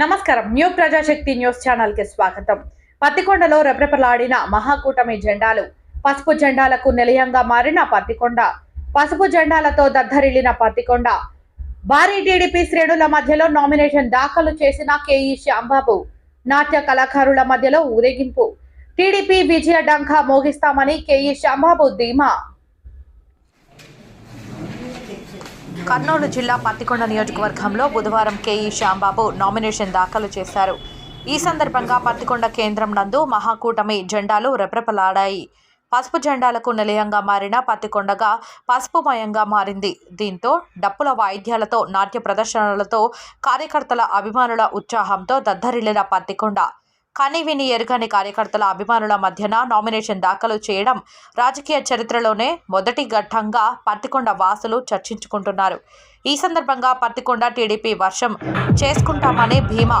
నమస్కారం. New Prajasakti news ఛానల్కి స్వాగతం. పత్తికొండలో రెపరెపలాడిన మహాకూటమి జెండాలు పసుపు జెండాలకు నిలయంగా మారిన పత్తికొండ పసుపు జెండాలతో దద్దరిల్లిన పత్తికొండ భారీ టీడీపీ శ్రేణుల మధ్యలో నామినేషన్ దాఖలు చేసిన కేఈ శ్యాంబాబు నాట్య కళాకారుల మధ్యలో ఊరేగింపు. టీడీపీ విజయ డంఖ మోగిస్తామని కేఈ శ్యాంబాబు ధీమా కర్నూలు జిల్లా పత్తికొండ నియోజకవర్గంలో బుధవారం కేఈ శ్యాంబాబు నామినేషన్ దాఖలు చేశారు. ఈ సందర్భంగా పత్తికొండ కేంద్రం నందు మహాకూటమి జెండాలు రెపరెపలాడాయి. పసుపు జెండాలకు నిలయంగా మారిన పత్తికొండగా పసుపుమయంగా మారింది. దీంతో డప్పుల వాయిద్యాలతో నాట్య ప్రదర్శనలతో కార్యకర్తల అభిమానుల ఉత్సాహంతో దద్దరిల్లిన పత్తికొండ. కానీ విని ఎరుగని కార్యకర్తల అభిమానుల మధ్యన నామినేషన్ దాఖలు చేయడం రాజకీయ చరిత్రలోనే మొదటి ఘట్టంగా పత్తికొండ వాసులు చర్చించుకుంటున్నారు. ఈ సందర్భంగా పత్తికొండ టీడీపీ వర్షం చేసుకుంటామని భీమా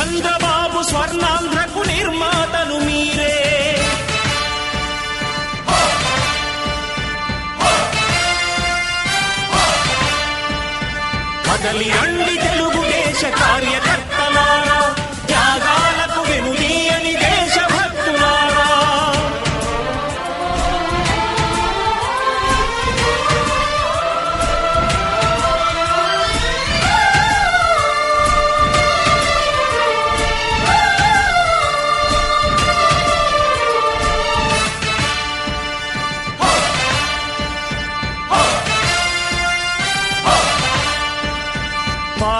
కదలి రండి